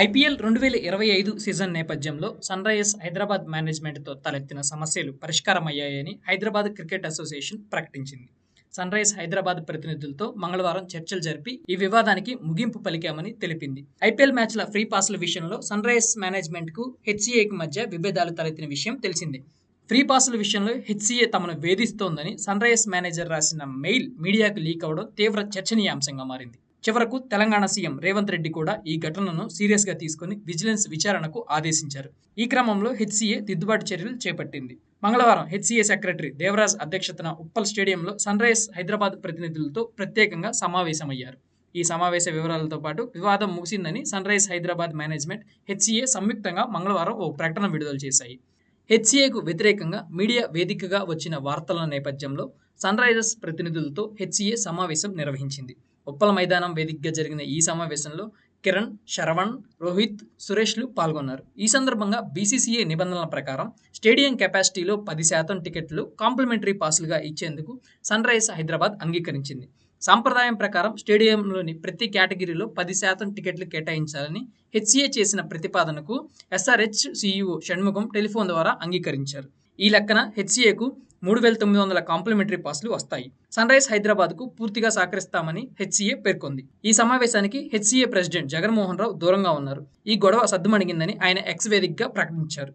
IPL రెండు వేల ఇరవై ఐదు సీజన్ నేపథ్యంలో సన్ రైజర్స్ హైదరాబాద్ మేనేజ్మెంట్తో తలెత్తిన సమస్యలు పరిష్కారమయ్యాయని హైదరాబాద్ క్రికెట్ అసోసియేషన్ ప్రకటించింది. సన్ రైజర్స్ హైదరాబాద్ ప్రతినిధులతో మంగళవారం చర్చలు జరిపి ఈ వివాదానికి ముగింపు పలికామని తెలిపింది. ఐపీఎల్ మ్యాచ్ల ఫ్రీ పాస్ల విషయంలో సన్ రైజర్స్ మేనేజ్మెంట్కు హెచ్సీఏకి మధ్య విభేదాలు తలెత్తిన విషయం తెలిసిందే. ఫ్రీ పాసుల విషయంలో హెచ్సీఏ తమను వేధిస్తోందని సన్ రైజర్స్ మేనేజర్ రాసిన మెయిల్ మీడియాకు లీక్ అవడం తీవ్ర చర్చనీయాంశంగా మారింది. చివరకు తెలంగాణ సీఎం రేవంత్ రెడ్డి కూడా ఈ ఘటనను సీరియస్గా తీసుకుని విజిలెన్స్ విచారణకు ఆదేశించారు. ఈ క్రమంలో హెచ్సీఏ దిద్దుబాటు చర్యలు చేపట్టింది. మంగళవారం హెచ్సీఏ సెక్రటరీ దేవరాజ్ అధ్యక్షతన ఉప్పల్ స్టేడియంలో సన్ రైజ్ హైదరాబాద్ ప్రతినిధులతో ప్రత్యేకంగా సమావేశమయ్యారు. ఈ సమావేశ వివరాలతో పాటు వివాదం ముగిసిందని sun rise Hyderabad management HCA సంయుక్తంగా మంగళవారం ఓ ప్రకటన విడుదల చేశాయి. హెచ్సీఏకు వ్యతిరేకంగా మీడియా వేదికగా వచ్చిన వార్తల నేపథ్యంలో సన్ రైజర్స్ ప్రతినిధులతో హెచ్సీఏ సమావేశం నిర్వహించింది. ఉప్పల మైదానం వేదికగా జరిగిన ఈ సమావేశంలో కిరణ్ శరవణ్ రోహిత్ సురేష్లు పాల్గొన్నారు. ఈ సందర్భంగా బీసీసీఏ నిబంధనల ప్రకారం స్టేడియం కెపాసిటీలో పది శాతం టికెట్లు కాంప్లిమెంటరీ పాసులుగా ఇచ్చేందుకు సన్ రైజ్ హైదరాబాద్ అంగీకరించింది. సాంప్రదాయం ప్రకారం స్టేడియంలోని ప్రతి కేటగిరీలో పది శాతం టికెట్లు కేటాయించాలని హెచ్సిఏ చేసిన ప్రతిపాదనకు ఎస్ఆర్హెచ్ సీఈఓ షణ్ముఖం టెలిఫోన్ ద్వారా అంగీకరించారు. ఈ లెక్కన హెచ్సీఏకు మూడు వేల తొమ్మిది వందల కాంప్లిమెంటరీ పాస్లు వస్తాయి. సన్ రైజ్ హైదరాబాద్కు పూర్తిగా సహకరిస్తామని హెచ్సీఏ పేర్కొంది. ఈ సమావేశానికి హెచ్సీఏ ప్రెసిడెంట్ జగన్మోహన్ రావు దూరంగా ఉన్నారు. ఈ గొడవ సద్దుమణిగిందని ఆయన ఎక్స్ వేదికగా ప్రకటించారు.